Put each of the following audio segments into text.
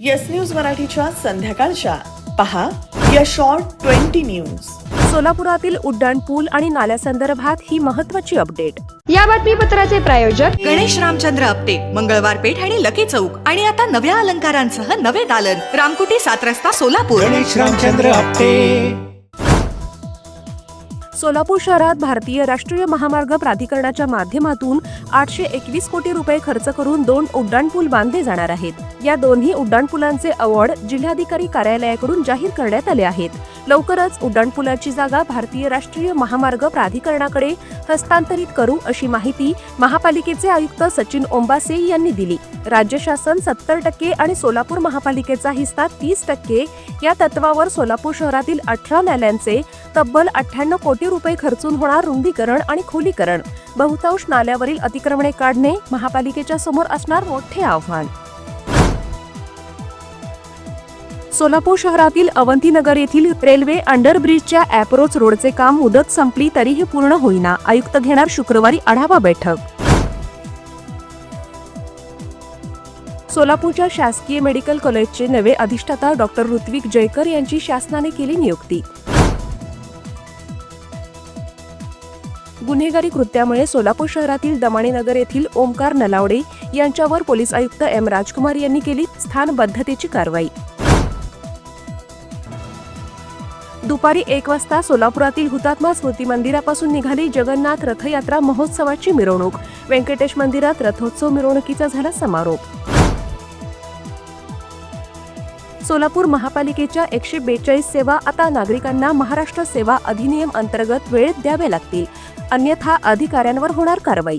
Yes news मराठीच्या संध्याकाळच्या. पहा या शॉर्ट ट्वेंटी न्यूज सोलापुरातील उड्डाण पूल आणि नाल्यासंदर्भात ही महत्वाची अपडेट या बातमीपत्राचे प्रायोजक गणेश रामचंद्र आपटे मंगळवार पेठ आणि लकी चौक. आणि आता नव्या अलंकारांसह नवे दालन. रामकुटी सात रस्ता सोलापूर. गणेश रामचंद्र आपटे सोलापूर शहरात भारतीय राष्ट्रीय महामार्ग प्राधिकरणाच्या माध्यमातून आठशे एकवीस कोटी रुपये खर्च करून दोन उड्डाणपूल बांधले जाणार आहेत. या दोन्ही उड्डाणपुलांचे अवॉर्ड जिल्हाधिकारी कार्यालयाकडून जाहीर करण्यात आले आहेत. लवकरच उड्डाणपुलाची जागा भारतीय राष्ट्रीय महामार्ग प्राधिकरणाकडे हस्तांतरित करू अशी माहिती महापालिकेचे आयुक्त सचिन ओंबासे यांनी दिली. राज्य शासन सत्तर टक्के आणि सोलापूर महापालिकेचा हिस्सा तीस टक्के. या तत्वावर सोलापूर शहरातील अठरा नाल्यांचे तब्बल अठ्ठ्याण्णव कोटी रुपये खर्चून होणार रुंदीकरण आणि खोलीकरण. बहुतांश नाल्यावरील अतिक्रमणे काढणे महापालिकेच्या समोर असणार मोठे आव्हान. सोलापूर शहरातील अवंतीनगर येथील रेल्वे अंडरब्रिजच्या अॅप्रोच रोडचे काम मुदत संपली तरीही पूर्ण होईना आयुक्त घेणार शुक्रवारी आढावा बैठक. सोलापूरच्या शासकीय मेडिकल कॉलेजचे नवे अधिष्ठाता डॉक्टर ऋत्विक जयकर यांची शासनाने केली नियुक्ती. गुन्हेगारी कृत्यामुळे सोलापूर शहरातील दमाणीनगर येथील ओमकार नलावडे यांच्यावर पोलीस आयुक्त एम राजकुमार यांनी केली स्थानबद्धतेची कारवाई. दुपारी एक वाजता सोलापुरातील हुतात्मा स्मृती मंदिरापासून निघाली जगन्नाथ रथयात्रा महोत्सवाची मिरवणूक. व्यंकटेश मंदिरात रथोत्सव मिरवणुकीचा झाला समारोप. सोलापूर महापालिकेच्या एकशे बेचाळीस सेवा आता नागरिकांना महाराष्ट्र सेवा अधिनियम अंतर्गत वेळेत द्याव्या लागतील. अन्यथा अधिकाऱ्यांवर होणार कारवाई.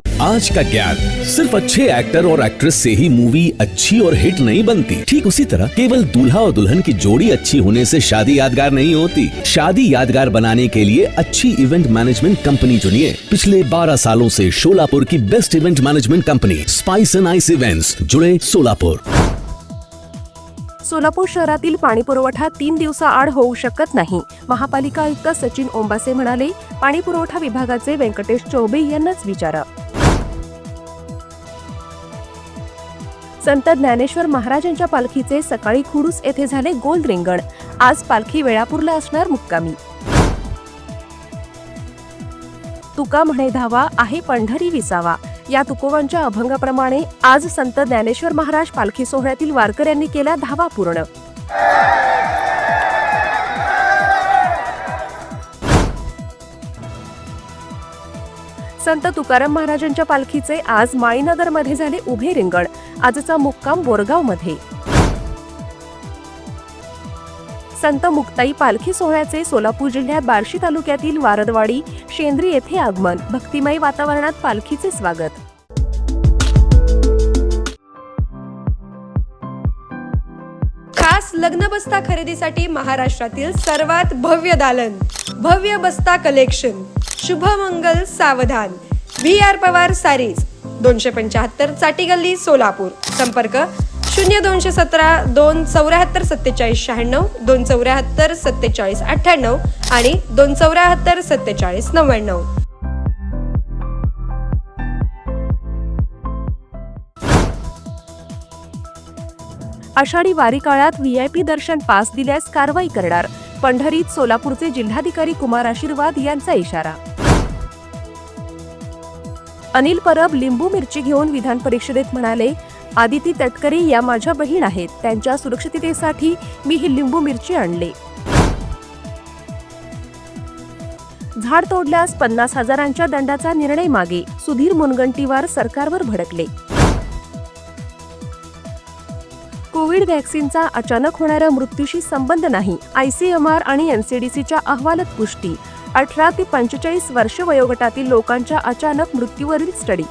आज का ज्ञान सिर्फ़ अच्छे एक्टर और एक्ट्रेस से ही मूवी अच्छी और हिट नहीं बनती। ठीक उसी तरह केवल दूल्हा और दुल्हन की जोड़ी अच्छी होने से शादी यादगार नहीं होती। शादी यादगार बनाने के लिए अच्छी इवेंट मैनेजमेंट कंपनी चुनिए। पिछले 12 सालों से शोलापुर की best event management company spice and ice events जुड़े सोलापुर सोलापूर शहरातील पाणी पुरवठा तीन दिवसाआड होऊ शकत नाही. महापालिका आयुक्त सचिन ओंबासे म्हणाले, पाणी पुरवठा विभागाचे व्यंकटेश चौबे यांनाच विचारा. संत ज्ञानेश्वर महाराजांच्या पालखीचे सकाळी खुडूस येथे झाले गोल रिंगण. आज पालखी वेळापूरला असणार मुक्कामी. तुका म्हणे धावा आहे पंढरी विसावा. या तुकोबांच्या अभंगाप्रमाणे आज संत ज्ञानेश्वर महाराज पालखी सोहळ्यातील वारकऱ्यांनी केला धावा पूर्ण. संत तुकाराम महाराजांच्या पालखीचे आज माळीनगरमध्ये झाले उभे रिंगण. आजचा मुक्काम बोरगावमध्ये. संत मुक्ताई पालखी सोहळ्याचे सोलापूर जिल्ह्यात बार्शी तालुक्यातील वारदवाडी शेंद्री येथे आगमन. भक्तिमय वातावरणात पालखीचे स्वागत. खास लग्न बस्ता खरेदीसाठी महाराष्ट्रातील सर्वात भव्य दालन भव्य बस्ता collection. Shubhmangal Savdhan. V R Pawar saris. दोनशे पंच्याहत्तर चाटी गल्ली सोलापूर. संपर्क शून्य दोनशे सतरा दोन चौऱ्याहत्तर सत्तेचाळीस शहाण्णव दोन चौऱ्याहत्तर सत्तेचाळीस अठ्ठ्याण्णव आणि दोन चौऱ्याहत्तर सत्तेचाळीस नव्याण्णव. आषाढी वारी काळात व्हीआयपी दर्शन पास दिल्यास कारवाई करणार. पंढरीत सोलापूरचे जिल्हाधिकारी कुमार आशीर्वाद यांचा इशारा. अनिल परब लिंबू मिरची घेऊन विधान परिषदेत म्हणाले आदिती तटकरे या माझ्या बहीण आहेत. त्यांच्या सुरक्षिततेसाठी मी ही लिंबू मिरची आणले. झाड तोडल्यास पन्नास हजारांच्या दंडाचा निर्णय मागे. सुधीर मुनगंटीवार सरकारवर भडकले. कोविड व्हॅक्सिनचा अचानक होणाऱ्या मृत्यूशी संबंध नाही. आयसीएमआर आणि एनसीडीसीच्या अहवालात पुष्टी. अठरा ते पंचेचाळीस वर्ष वयोगटातील लोकांच्या अचानक मृत्यूवरील स्टडी.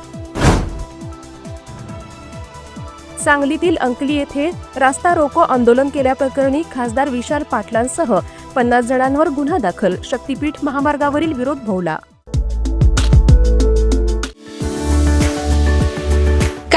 सांगलीतील अंकली येथे रास्ता रोको आंदोलन केल्याप्रकरणी खासदार विशाल पाटलांसह पन्नास जणांवर गुन्हा दाखल शक्तीपीठ महामार्गावरील विरोध भोवला.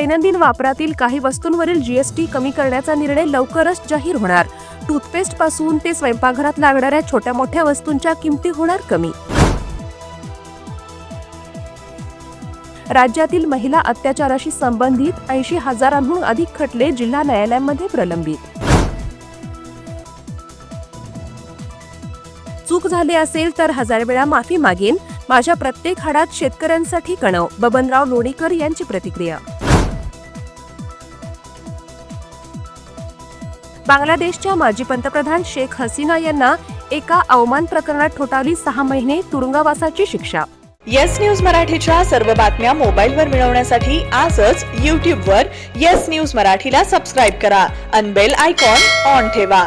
दैनंदिन वापरातील काही वस्तूंवरील जीएसटी कमी करण्याचा निर्णय लवकरच जाहीर होणार. टूथपेस्टपासून ते स्वयंपाकघरात लागणाऱ्या छोट्या मोठ्या वस्तूंच्या किमती होणार कमी. राज्यातील महिला अत्याचाराशी संबंधित ऐंशी हजारांहून अधिक खटले जिल्हा न्यायालयांमध्ये प्रलंबित. चूक झाली असेल तर हजार वेळा माफी मागेन. माझ्या प्रत्येक हाडात शेतकऱ्यांसाठी कणव. बबनराव लोणीकर यांची प्रतिक्रिया. बांगलादेशच्या माजी पंतप्रधान शेख हसीना यांना एका अवमान प्रकरणात ठोठावली सहा महिने तुरुंगवासाची शिक्षा. येस न्यूज मराठीच्या सर्व बातम्या मोबाईलवर मिळवण्यासाठी आजच यूट्यूबवर येस न्यूज मराठीला सबस्क्राईब करा. अनबेल आयकॉन ऑन ठेवा.